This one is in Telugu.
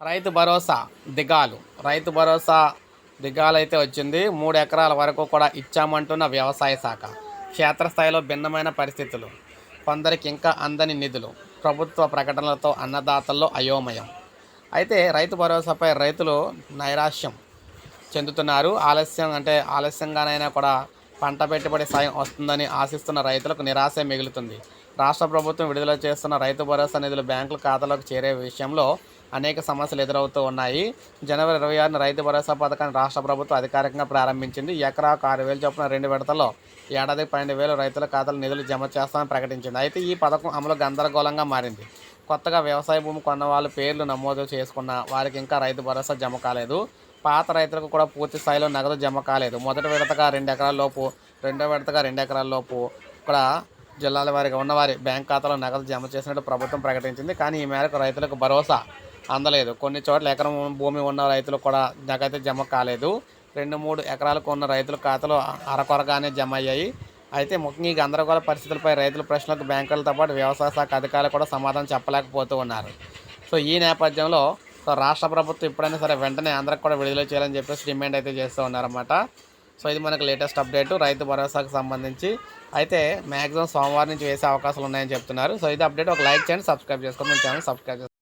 రైతు భరోసా దిగాలు. రైతు భరోసా దిగాలు అయితే వచ్చింది. మూడు ఎకరాల వరకు కూడా ఇచ్చామంటున్న వ్యవసాయ శాఖ. క్షేత్రస్థాయిలో భిన్నమైన పరిస్థితులు. కొందరికి ఇంకా అందని నిధులు. ప్రభుత్వ ప్రకటనలతో అన్నదాతల్లో అయోమయం. అయితే రైతు భరోసాపై రైతులు నైరాశ్యం చెందుతున్నారు. ఆలస్యం అంటే ఆలస్యంగానైనా కూడా పంట పెట్టుబడి సాయం వస్తుందని ఆశిస్తున్న రైతులకు నిరాశ మిగులుతుంది. రాష్ట్ర ప్రభుత్వం విడుదల చేస్తున్న రైతు భరోసా నిధులు బ్యాంకుల ఖాతాలోకి చేరే విషయంలో అనేక సమస్యలు ఎదురవుతూ ఉన్నాయి. జనవరి ఇరవై ఆరున రైతు భరోసా పథకాన్ని రాష్ట్ర ప్రభుత్వం అధికారికంగా ప్రారంభించింది. ఎకరాకు ఆరు వేలు చొప్పున రెండు విడతల్లో ఏడాది పన్నెండు వేలు రైతుల ఖాతాలు నిధులు జమ చేస్తామని ప్రకటించింది. అయితే ఈ పథకం అమలు గందరగోళంగా మారింది. కొత్తగా వ్యవసాయ భూమి కొన్న వాళ్ళ పేర్లు నమోదు చేసుకున్న వారికి ఇంకా రైతు భరోసా జమ కాలేదు. పాత రైతులకు కూడా పూర్తి స్థాయిలో నగదు జమ కాలేదు. మొదటి విడతగా రెండు ఎకరాల లోపు రెండో విడతగా రెండు ఎకరాల లోపు కూడా జిల్లాల వారిగా ఉన్నవారి బ్యాంక్ ఖాతాలో నగదు జమ చేసినట్టు ప్రభుత్వం ప్రకటించింది. కానీ ఈ మేరకు రైతులకు భరోసా అందలేదు. కొన్ని చోట్ల ఎకరం భూమి ఉన్న రైతులు కూడా నగదు జమ కాలేదు. రెండు మూడు ఎకరాలకు ఉన్న రైతుల ఖాతాలో అరకొరగానే జమ అయ్యాయి. అయితే ముఖ్యంగా ఈ గందరగోళ పరిస్థితులపై రైతుల ప్రశ్నలకు బ్యాంకులతో పాటు వ్యవసాయ శాఖ అధికారులు కూడా సమాధానం చెప్పలేకపోతూ ఉన్నారు. సో ఈ నేపథ్యంలో సో రాష్ట్ర ప్రభుత్వం ఎప్పుడైనా సరే వెంటనే ఆంధ్రకు కూడా విడుదల చేయాలని చెప్పేసి డిమాండ్ అయితే చేస్తూ ఉన్నారన్నమాట. సో ఇది మనకు లేటెస్ట్ అప్డేట్ రైతు భరోసాకు సంబంధించి. అయితే మ్యాక్సిమం సోమవారం నుంచి వేసే అవకాశాలు ఉన్నాయని చెప్తున్నారు. సో ఇది అప్డేట్. ఒక లైక్ చేయండి సబ్స్క్రైబ్ చేసుకోండి. మన ఛానల్ సబ్స్క్రైబ్ చేసుకోండి.